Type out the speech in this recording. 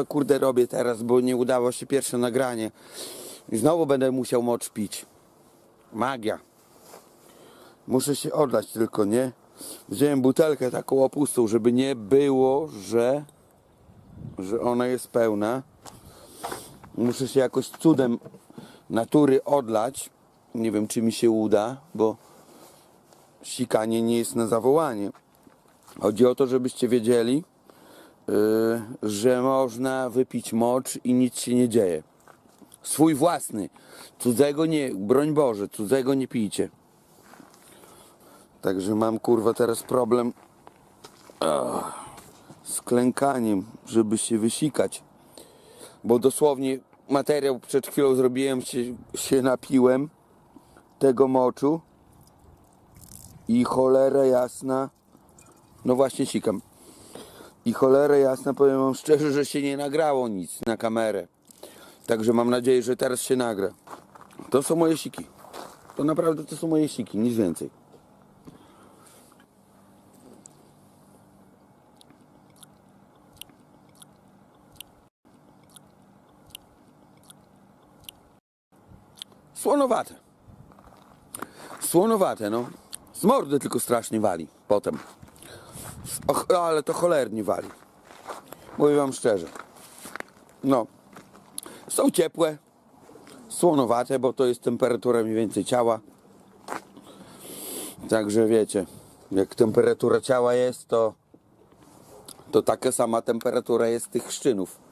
to kurde robię teraz, bo nie udało się pierwsze nagranie. I znowu będę musiał mocz pić. Magia. Muszę się odlać tylko, nie? Wziąłem butelkę taką opustą, żeby nie było, że, że ona jest pełna. Muszę się jakoś cudem natury odlać. Nie wiem, czy mi się uda, bo sikanie nie jest na zawołanie. Chodzi o to, żebyście wiedzieli, że można wypić mocz i nic się nie dzieje. Swój własny. Cudzego nie, broń Boże, cudzego nie pijcie. Także mam kurwa teraz problem ach, z klękaniem, żeby się wysikać. Bo dosłownie materiał przed chwilą zrobiłem, się, się napiłem tego moczu i cholera jasna, no właśnie sikam. I cholera jasna, powiem wam szczerze, że się nie nagrało nic na kamerę. Także mam nadzieję, że teraz się nagra. To są moje siki. To naprawdę to są moje siki, nic więcej. Słonowate. Słonowate, no. Z mordy tylko strasznie wali potem. Och, ale to cholernie wali. Mówię wam szczerze. No. Są ciepłe, słonowate, bo to jest temperatura mniej więcej ciała. Także wiecie, jak temperatura ciała jest, to, to taka sama temperatura jest tych szczynów.